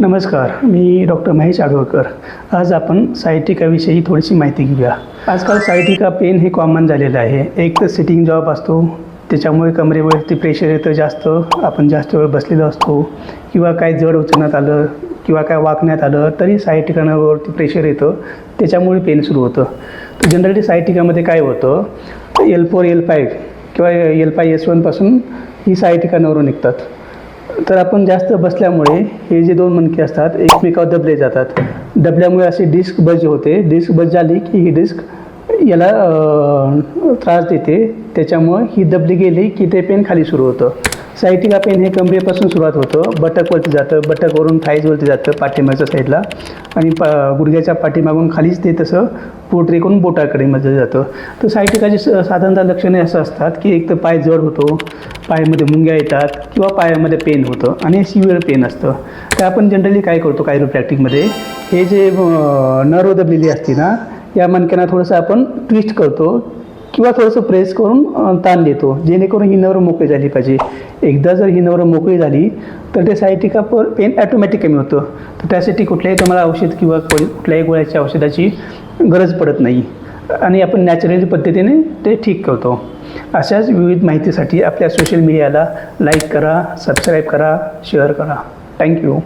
नमस्कार मी डॉक्टर महेश आगवकर आज आपण साहित्यिकाविषयी थोडीशी माहिती घेऊया. आजकाल साहित्यिका पेन हे कॉमन झालेलं आहे. एक तर सिटिंग जॉब असतो त्याच्यामुळे कमरेवरती प्रेशर येतं जास्त आपण जास्त वेळ बसलेलो असतो किंवा काय जड उचलण्यात आलं किंवा काय वाकण्यात आलं तरी साहित्यिकांवरती प्रेशर येतं त्याच्यामुळे पेन सुरू होतं. तर जनरली साहित्यिकामध्ये काय होतं एल फोर एल फाईव्ह किंवा एल फाय एस वनपासून ही सायटिकांवरून निघतात. तर आपण जास्त बसल्यामुळे हे जे दोन मणके असतात एकमेकावर दबले जातात. दबल्यामुळे अशी डिस्क बज होते. डिस्क बज झाली की ही डिस्क याला त्रास देते. त्याच्यामुळं ही दबली गेली की ते पेन खाली सुरू होतं. सायटिका पेन हे कंबरेपासून सुरुवात होतं. बटकवरती जातं बटकवरून थाईजवरती जातं पाठीमागच्या साईडला आणि पा गुडघ्याच्या पाठीमागून खालीच ते तसं पोटरीकडून बोटाकडे मध्ये जातं. तर सायटिकाची स साधारणतः लक्षणे असं असतात की एक तर पाय जड होतो पायामध्ये मुंग्या येतात किंवा पायामध्ये पेन होतं आणि सिव्हिअर पेन असतं. तर आपण जनरली काय करतो कायरोप्रॅक्टिकमध्ये हे जे नर्व दबलेली असते ना या मणक्यांना थोडंसं आपण ट्विस्ट करतो. किंवा थोडंसं प्रेस करून ताण देतो. जेणेकरून ही नवरं मोकळी झाली पाहिजे. एकदा जर ही नवरं मोकळी झाली तर ते सायटिका पर पेन ॲटोमॅटिक कमी होतं. तर त्यासाठी कुठल्याही तुम्हाला औषध किंवा कुठल्याही गोळ्याच्या औषधाची गरज पडत नाही. आणि आपण नॅचरल पद्धतीने ते ठीक करतो. अशाच विविध माहितीसाठी आपल्या सोशल मीडियाला लाईक करा सबस्क्राईब करा शेअर करा. थँक्यू